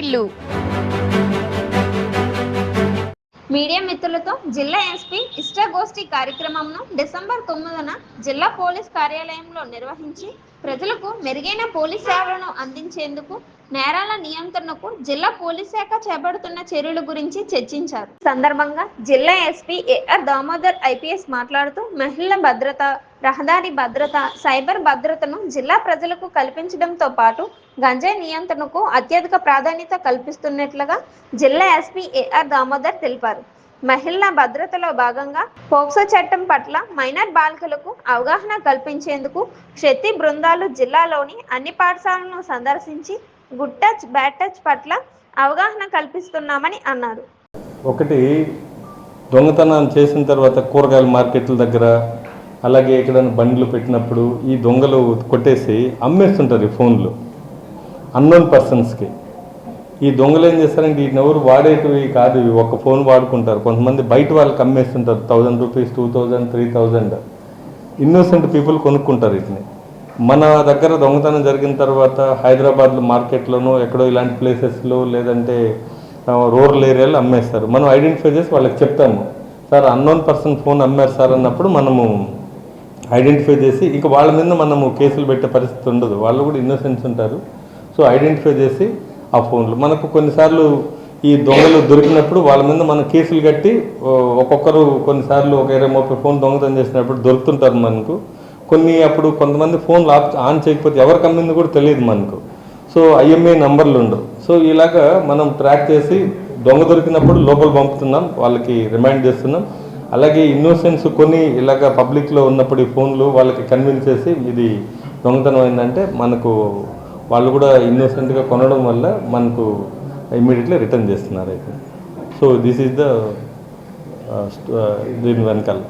వాటిల్లు media మిత్రులతో జిల్లా SP ఇష్టగోష్ఠి కార్యక్రమంను December తొమ్మిదిన జిల్లా పోలీస్ కార్యాలయంలో నిర్వహించి ప్రజలకు మెరుగైన పోలీస్ సేవలను అందించేందుకు నేరాల నియంత్రణకు జిల్లా పోలీస్ శాఖ చేపడుతున్న చర్యల గురించి చర్చించారు. సందర్భంగా జిల్లా ఎస్పీ ఏఆర్ దామోదర్ ఐపీఎస్ మాట్లాడుతూ మహిళల భద్రత రహదారి భద్రత సైబర్ భద్రతను జిల్లా ప్రజలకు కల్పించడంతో పాటు గంజాయి నియంత్రణకు అత్యధిక ప్రాధాన్యత కల్పిస్తున్నట్లుగా జిల్లా ఎస్పీ ఏఆర్ దామోదర్ తెలిపారు. మహిళల భద్రతలో భాగంగా పోక్సో చట్టం పట్ల మైనర్ బాలికలకు అవగాహన కల్పించేందుకు శక్తి బృందాలు జిల్లాలోని అన్ని పాఠశాలను సందర్శించి గుడ్ టచ్ బ్యాడ్ టచ్ పట్ల అవగాహన కల్పిస్తున్నామని అన్నారు. ఒకటి దొంగతనం చేసిన తర్వాత కూరగాయల మార్కెట్ల దగ్గర అలాగే ఎక్కడైనా బండ్లు పెట్టినప్పుడు ఈ దొంగలు కొట్టేసి అమ్మేస్తుంటారు ఈ ఫోన్లు. అన్నోన్ పర్సన్స్కి. ఈ దొంగలు ఏం చేస్తారంటే వీటిని ఎవరు వాడేటివి కాదు ఇవి. ఒక ఫోన్ వాడుకుంటారు. కొంతమంది బయట వాళ్ళకి అమ్మేస్తుంటారు thousand rupees two thousand three thousand innocent people కొనుక్కుంటారు వీటిని. మన దగ్గర దొంగతనం జరిగిన తర్వాత హైదరాబాద్లో మార్కెట్లోనూ ఎక్కడో ఇలాంటి ప్లేసెస్లో లేదంటే రూరల్ ఏరియాలో అమ్మేస్తారు. మనం ఐడెంటిఫై చేసి వాళ్ళకి చెప్తాము. సార్ అన్నోన్ పర్సన్ ఫోన్ అమ్మారు సార్ అన్నప్పుడు మనము ఐడెంటిఫై చేసి ఇక వాళ్ళ మీద మనము కేసులు పెట్టే పరిస్థితి ఉండదు. వాళ్ళు కూడా ఇన్నోసెన్స్ ఉంటారు. సో ఐడెంటిఫై చేసి ఆ ఫోన్లు. మనకు కొన్నిసార్లు ఈ దొంగలు దొరికినప్పుడు వాళ్ళ మీద మనం కేసులు కట్టి ఒక్కొక్కరు కొన్నిసార్లు ఒక ఇరవై ముప్పై ఫోన్ దొంగతనం చేసినప్పుడు దొరుకుతుంటారు మనకు. కొన్ని అప్పుడు కొంతమంది ఫోన్లు ఆఫ్ ఆన్ చేయకపోతే ఎవరికి అమ్మింది కూడా తెలియదు మనకు. సో ఐఎంఏ నంబర్లు ఉండవు. సో ఇలాగా మనం ట్రాక్ చేసి దొంగ దొరికినప్పుడు లోపల పంపుతున్నాం వాళ్ళకి రిమైండ్ చేస్తున్నాం. అలాగే ఇన్నోసెన్స్ కొన్ని ఇలాగ పబ్లిక్లో ఉన్నప్పుడు ఈ ఫోన్లు వాళ్ళకి కన్విన్స్ చేసి ఇది దొంగతనం అయిందంటే మనకు వాళ్ళు కూడా ఇన్నోసెంట్గా కొనడం వల్ల మనకు ఇమ్మీడియట్లీ రిటర్న్ చేస్తున్నారు అయితే. సో దిస్ ఈజ్ ద దీని వెనకాల.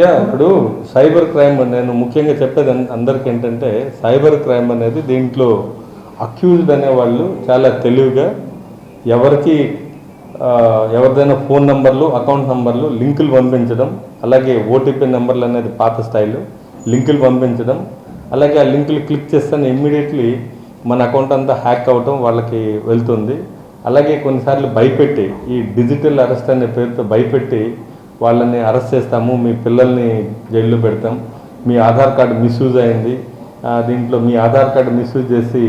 యా ఇప్పుడు సైబర్ క్రైమ్ నేను ముఖ్యంగా చెప్పేది అందరికీ ఏంటంటే సైబర్ క్రైమ్ అనేది దీంట్లో అక్యూజ్డ్ అనేవాళ్ళు చాలా తెలివిగా ఎవరికి ఎవరిదైనా ఫోన్ నంబర్లు అకౌంట్ నంబర్లు లింకులు పంపించడం అలాగే ఓటీపీ నెంబర్లు అనేది పాత స్థాయిలో లింకులు పంపించడం అలాగే ఆ లింకులు క్లిక్ చేస్తేనే ఇమ్మీడియట్లీ మన అకౌంట్ అంతా హ్యాక్ అవ్వటం వాళ్ళకి వెళ్తుంది. అలాగే కొన్నిసార్లు భయపెట్టి ఈ డిజిటల్ అరెస్ట్ అనే పేరుతో భయపెట్టి వాళ్ళని అరెస్ట్ చేస్తాము మీ పిల్లల్ని జైల్లో పెడతాం మీ ఆధార్ కార్డు మిస్యూజ్ అయింది దీంట్లో మీ ఆధార్ కార్డు మిస్యూజ్ చేసి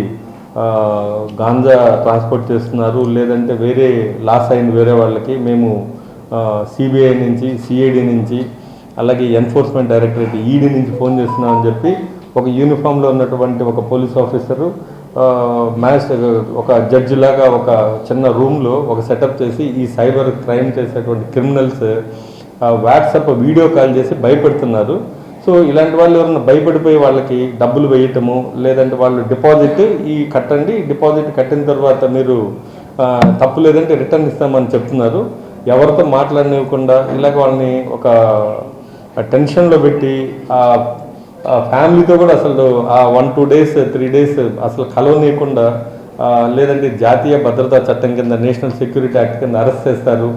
గాంజా ట్రాన్స్పోర్ట్ చేస్తున్నారు లేదంటే వేరే లాస్ అయింది వేరే వాళ్ళకి. మేము సిబిఐ నుంచి సిఐడి నుంచి అలాగే ఎన్ఫోర్స్మెంట్ డైరెక్టరేట్ ఈడీ నుంచి ఫోన్ చేస్తున్నామని చెప్పి ఒక యూనిఫామ్లో ఉన్నటువంటి ఒక పోలీస్ ఆఫీసరు మ్యాజిస్ట్రేట్ ఒక జడ్జి లాగా ఒక చిన్న రూమ్లో ఒక సెటప్ చేసి ఈ సైబర్ క్రైమ్ చేసేటువంటి క్రిమినల్స్ వాట్సాప్ వీడియో కాల్ చేసి భయపెడుతున్నారు. సో ఇలాంటి వాళ్ళు ఎవరైనా భయపడిపోయి వాళ్ళకి డబ్బులు వేయటము లేదంటే వాళ్ళు డిపాజిట్ ఈ కట్టండి డిపాజిట్ కట్టిన తర్వాత మీరు తప్పు లేదంటే రిటర్న్ ఇస్తామని చెప్తున్నారు. ఎవరితో మాట్లాడనివ్వకుండా ఇలాగ వాళ్ళని ఒక టెన్షన్లో పెట్టి ఆ ఫ్యామిలీతో కూడా అసలు ఆ one two days three days అసలు కలవనీయకుండా లేదంటే జాతీయ భద్రతా చట్టం కింద నేషనల్ సెక్యూరిటీ యాక్ట్ కింద అరెస్ట్ చేస్తారు.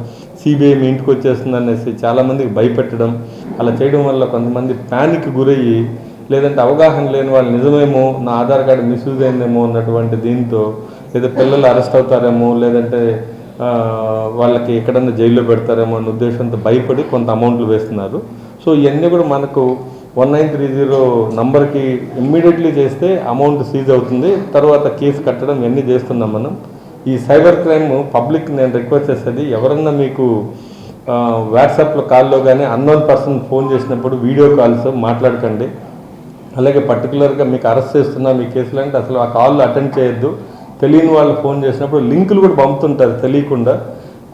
సిబిఐ మీ ఇంటికి వచ్చేస్తుంది అనేసి చాలామందికి భయపెట్టడం. అలా చేయడం వల్ల కొంతమంది ప్యానిక్ గురయ్యి లేదంటే అవగాహన లేని వాళ్ళు నిజమేమో నా ఆధార్ కార్డు మిస్యూజ్ అయిందేమో అన్నటువంటి దీంతో లేదా పిల్లలు అరెస్ట్ అవుతారేమో లేదంటే వాళ్ళకి ఎక్కడన్నా జైల్లో పెడతారేమో అన్న ఉద్దేశంతో భయపడి కొంత అమౌంట్లు వేస్తున్నారు. సో ఇవన్నీ కూడా మనకు వన్ నైన్ త్రీ జీరో నంబర్కి ఇమ్మీడియట్లీ చేస్తే అమౌంట్ సీజ్ అవుతుంది. తర్వాత కేసు కట్టడం ఇవన్నీ చేస్తున్నాం మనం. ఈ సైబర్ క్రైమ్ పబ్లిక్ నేను రిక్వెస్ట్ చేసేది ఎవరన్నా మీకు వాట్సాప్లో కాల్లో కానీ అన్నోన్ పర్సన్ ఫోన్ చేసినప్పుడు వీడియో కాల్స్ మాట్లాడకండి. అలాగే పర్టికులర్గా మీకు అరెస్ట్ చేస్తున్నా మీ కేసులు అంటే అసలు ఆ కాల్ అటెండ్ చేయొద్దు. తెలియని వాళ్ళు ఫోన్ చేసినప్పుడు లింకులు కూడా పంపుతుంటారు తెలియకుండా.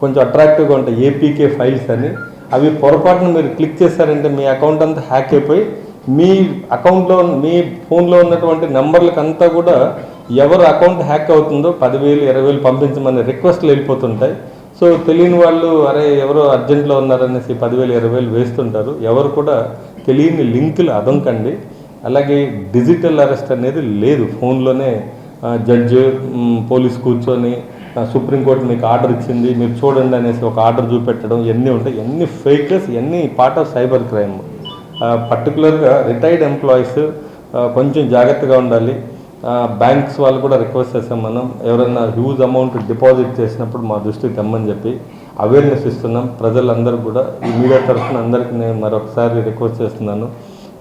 కొంచెం అట్రాక్టివ్గా ఉంటాయి ఏపీకే ఫైల్స్ అని. అవి పొరపాటున మీరు క్లిక్ చేశారంటే మీ అకౌంట్ అంతా హ్యాక్ అయిపోయి మీ అకౌంట్లో మీ ఫోన్లో ఉన్నటువంటి నెంబర్లకు అంతా కూడా ఎవరు అకౌంట్ హ్యాక్ అవుతుందో పదివేలు ఇరవై వేలు పంపించమని రిక్వెస్ట్లు వెళ్ళిపోతుంటాయి. సో తెలియని వాళ్ళు అరే ఎవరో అర్జెంట్లో ఉన్నారనేసి పదివేలు ఇరవై వేలు వేస్తుంటారు. ఎవరు కూడా తెలియని లింకులు అదొంకండి. అలాగే డిజిటల్ అరెస్ట్ అనేది లేదు. ఫోన్లోనే జడ్జ్ పోలీస్ కూర్చొని సుప్రీంకోర్టు మీకు ఆర్డర్ ఇచ్చింది మీరు చూడండి అనేసి ఒక ఆర్డర్ చూపెట్టడం ఇవన్నీ ఉంటాయి. ఎన్ని ఫేకర్స్ ఎన్ని పార్ట్ ఆఫ్ సైబర్ క్రైమ్. పర్టికులర్గా రిటైర్డ్ ఎంప్లాయీస్ కొంచెం జాగ్రత్తగా ఉండాలి. బ్యాంక్స్ వాళ్ళు కూడా రిక్వెస్ట్ చేస్తాం మనం ఎవరైనా హ్యూజ్ అమౌంట్ డిపాజిట్ చేసినప్పుడు మా దృష్టికి తెమ్మని చెప్పి అవేర్నెస్ ఇస్తున్నాం. ప్రజలందరూ కూడా ఈ మీడియా తరఫున అందరికీ నేను మరొకసారి రిక్వెస్ట్ చేస్తున్నాను.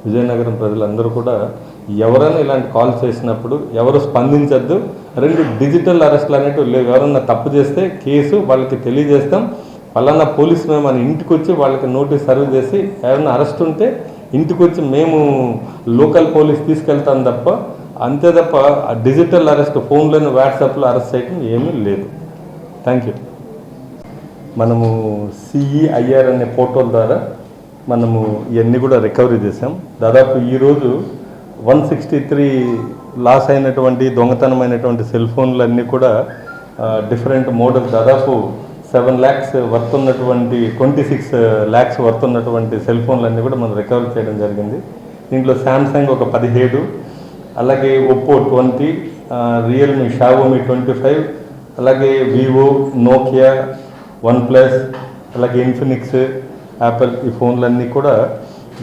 విజయనగరం ప్రజలందరూ కూడా ఎవరైనా ఇలాంటి కాల్ చేసినప్పుడు ఎవరు స్పందించద్దు. రెండు డిజిటల్ అరెస్ట్లు అనేటివి లేవు. ఎవరన్నా తప్పు చేస్తే కేసు వాళ్ళకి తెలియజేస్తాం. పలానా పోలీస్ మేము మన ఇంటికి వచ్చి వాళ్ళకి నోటీస్ సర్వ్ చేసి ఎవరైనా అరెస్ట్ ఉంటే ఇంటికి వచ్చి మేము లోకల్ పోలీస్ తీసుకెళ్తాం తప్ప అంతే తప్ప ఆ డిజిటల్ అరెస్ట్ ఫోన్లను వాట్సాప్లో అరెస్ట్ చేయడం ఏమీ లేదు. థ్యాంక్ యూ మనము సిఈఐఆర్ అనే పోర్టల్ ద్వారా మనము ఇవన్నీ కూడా రికవరీ చేసాం దాదాపు ఈరోజు వన్ సిక్స్టీ త్రీ లాస్ అయినటువంటి దొంగతనమైనటువంటి సెల్ ఫోన్లన్నీ కూడా డిఫరెంట్ మోడల్ దాదాపు సెవెన్ ల్యాక్స్ వర్త్ ఉన్నటువంటి ట్వంటీ సిక్స్ ల్యాక్స్ వర్త్ ఉన్నటువంటి సెల్ ఫోన్లన్నీ కూడా మనం రికవర్ చేయడం జరిగింది. దీంట్లో శాంసంగ్ ఒక పదిహేడు అలాగే Oppo twenty Realme Xiaomi twenty five అలాగే వివో నోకియా వన్ ప్లస్ అలాగే ఇన్ఫినిక్స్ యాపిల్ ఈ ఫోన్లన్నీ కూడా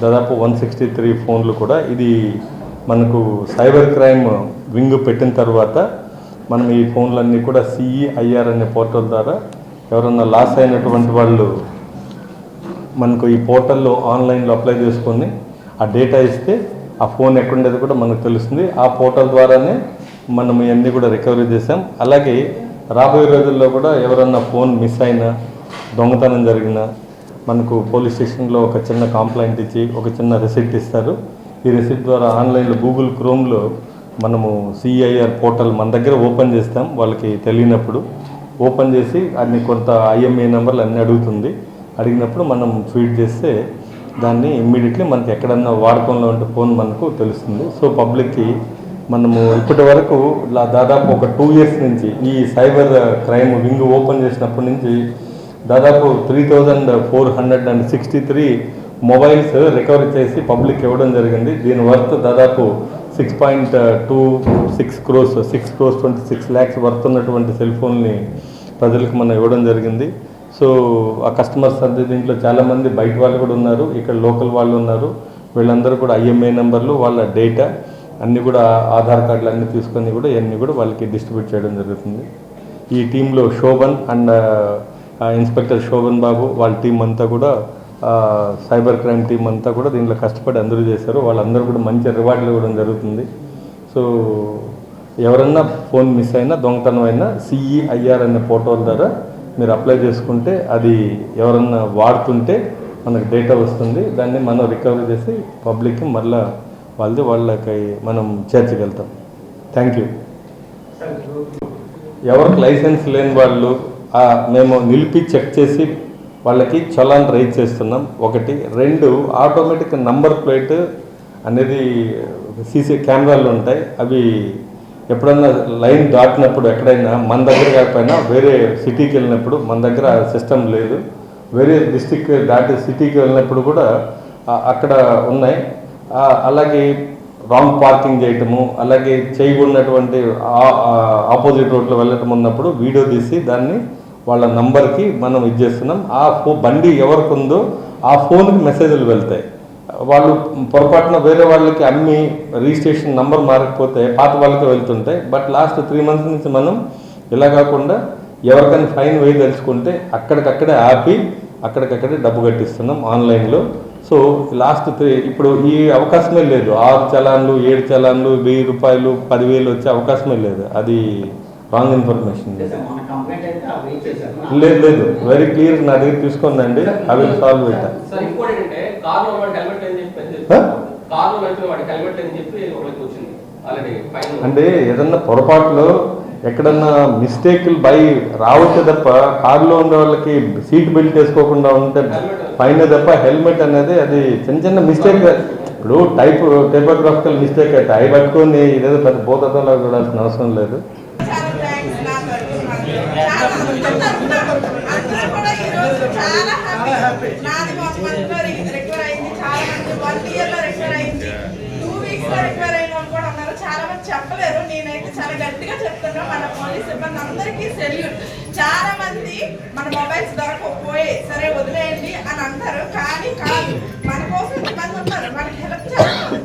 దాదాపు వన్ సిక్స్టీ త్రీ ఫోన్లు కూడా ఇది మనకు సైబర్ క్రైమ్ వింగ్ పెట్టిన తర్వాత మనం ఈ ఫోన్లన్నీ కూడా సిఈఐఆర్ అనే పోర్టల్ ద్వారా ఎవరన్నా లాస్ అయినటువంటి వాళ్ళు మనకు ఈ పోర్టల్లో ఆన్లైన్లో అప్లై చేసుకొని ఆ డేటా ఇస్తే ఆ ఫోన్ ఎక్కడుండేది కూడా మనకు తెలుస్తుంది. ఆ పోర్టల్ ద్వారానే మనం ఇవన్నీ కూడా రికవరీ చేసాం అలాగే రాబోయే రోజుల్లో కూడా ఎవరన్నా ఫోన్ మిస్ అయినా దొంగతనం జరిగినా మనకు పోలీస్ స్టేషన్లో ఒక చిన్న కంప్లైంట్ ఇచ్చి ఒక చిన్న రిసిప్ట్ ఇస్తారు. ఈ రిసిప్ట్ ద్వారా ఆన్లైన్లో గూగుల్ క్రోమ్లో మనము సిఐఆర్ పోర్టల్ మన దగ్గర ఓపెన్ చేస్తాం వాళ్ళకి తెలియనప్పుడు. ఓపెన్ చేసి అన్ని కొంత ఐఎంఏ నెంబర్లు అన్నీ అడుగుతుంది. అడిగినప్పుడు మనం ఫీడ్ చేస్తే దాన్ని ఇమ్మీడియట్లీ మనకి ఎక్కడన్నా వాడకంలో ఉంటే ఫోన్ మనకు తెలుస్తుంది. సో పబ్లిక్కి మనము ఇప్పటి వరకు దాదాపు ఒక టూ ఇయర్స్ నుంచి ఈ సైబర్ క్రైమ్ వింగ్ ఓపెన్ చేసినప్పటి నుంచి దాదాపు three thousand four hundred and sixty three mobiles recovery చేసి పబ్లిక్ ఇవ్వడం జరిగింది. దీని వర్త్ దాదాపు six point two six crores six crores twenty six lakhs worth ఉన్నటువంటి సెల్ ఫోన్ని ప్రజలకు మనం ఇవ్వడం జరిగింది. సో ఆ కస్టమర్స్ అంతే దీంట్లో చాలామంది బయట వాళ్ళు కూడా ఉన్నారు ఇక్కడ లోకల్ వాళ్ళు ఉన్నారు. వీళ్ళందరూ కూడా ఐఎంఐ నెంబర్లు వాళ్ళ డేటా అన్నీ కూడా ఆధార్ కార్డులు అన్నీ తీసుకొని కూడా ఇవన్నీ కూడా వాళ్ళకి డిస్ట్రిబ్యూట్ చేయడం జరుగుతుంది. ఈ టీంలో శోభన్ అండ్ ఇన్స్పెక్టర్ శోభన్ బాబు వాళ్ళ టీం అంతా కూడా సైబర్ క్రైమ్ టీం అంతా కూడా దీంట్లో కష్టపడి అందరూ చేశారు. వాళ్ళందరూ కూడా మంచి రివార్డులు ఇవ్వడం జరుగుతుంది. సో ఎవరన్నా ఫోన్ మిస్ అయినా దొంగతనం అయినా సిఈఐఆర్ అనే పోర్టల్ ద్వారా మీరు అప్లై చేసుకుంటే అది ఎవరన్నా వాడుతుంటే మనకు డేటా వస్తుంది. దాన్ని మనం రికవరీ చేసి పబ్లిక్కి మళ్ళీ వాళ్ళది వాళ్ళకి మనం చేర్చగలుగుతాం. థ్యాంక్ యూ ఎవరికి లైసెన్స్ లేని వాళ్ళు మేము నిలిపి చెక్ చేసి వాళ్ళకి చలాన్ రైజ్ చేస్తున్నాం. ఒకటి. రెండు ఆటోమేటిక్ నంబర్ ప్లేట్ అనేది సీసీ కెమెరాలు ఉంటాయి. అవి ఎప్పుడన్నా లైన్ దాటినప్పుడు ఎక్కడైనా మన దగ్గర కాకపోయినా వేరే సిటీకి వెళ్ళినప్పుడు మన దగ్గర సిస్టమ్ లేదు. వేరే డిస్టిక్ దాటి సిటీకి వెళ్ళినప్పుడు కూడా అక్కడ ఉన్నాయి. అలాగే రాంగ్ పార్కింగ్ చేయటము అలాగే చేయకూడనటువంటి ఆపోజిట్ రోడ్లో వెళ్ళటం ఉన్నప్పుడు వీడియో తీసి దాన్ని వాళ్ళ నంబర్కి మనం ఇది చేస్తున్నాం. ఆ ఫో బండి ఎవరికి ఉందో ఆ ఫోన్కి మెసేజ్లు వెళ్తాయి. వాళ్ళు పొరపాటున వేరే వాళ్ళకి అమ్మి రిజిస్ట్రేషన్ నంబర్ మారకపోతే పాత వాళ్ళకి వెళ్తుంటాయి బట్ లాస్ట్ త్రీ మంత్స్ నుంచి మనం ఇలా కాకుండా ఎవరికైనా ఫైన్ వేయి తెలుసుకుంటే అక్కడికక్కడే ఆపి అక్కడికక్కడే డబ్బు కట్టిస్తున్నాం ఆన్లైన్లో సో లాస్ట్ త్రీ ఇప్పుడు ఈ అవకాశమే లేదు ఆరు చలాన్లు ఏడు చలాన్లు వెయ్యి రూపాయలు పదివేలు వచ్చే అవకాశమే లేదు అది రాంగ్ ఇన్ఫర్మేషన్ లేదు లేదు వెరీ క్లియర్ నా దగ్గర తీసుకోండి అవి సాల్వ్ పెట్టా అంటే ఏదన్నా పొరపాటులో ఎక్కడన్నా మిస్టేక్లు బై రావచ్చు తప్ప కారులో ఉండే వాళ్ళకి సీట్ బెల్ట్ వేసుకోకుండా ఉంటే పైన తప్ప హెల్మెట్ అనేది అది చిన్న చిన్న మిస్టేక్ ఇప్పుడు టైప్ టైపోగ్రాఫికల్ మిస్టేక్ అయితే అవి పట్టుకొని ఇదేదో పెద్ద భూతత్వంలో చూడాల్సిన అవసరం లేదు. చాలా హ్యాపీ నాది రికవర్ అయింది చాలా మంది వన్ ఇయర్లో అయింది. టూ వీక్స్లో రికవర్ అయిన కూడా ఉన్నారు. చాలా మంది చెప్పలేరు. నేనైతే చాలా గట్టిగా చెప్తున్నా. మన పోలీస్ సిబ్బంది అందరికీ సెల్యూట్ చాలా మన మొబైల్స్ దొరకకపోయే సరే వదిలేయండి అని అంటారు. కానీ కాదు మన కోసం మంది ఉన్నారు మనకి హెల్ప్ చేస్తారు.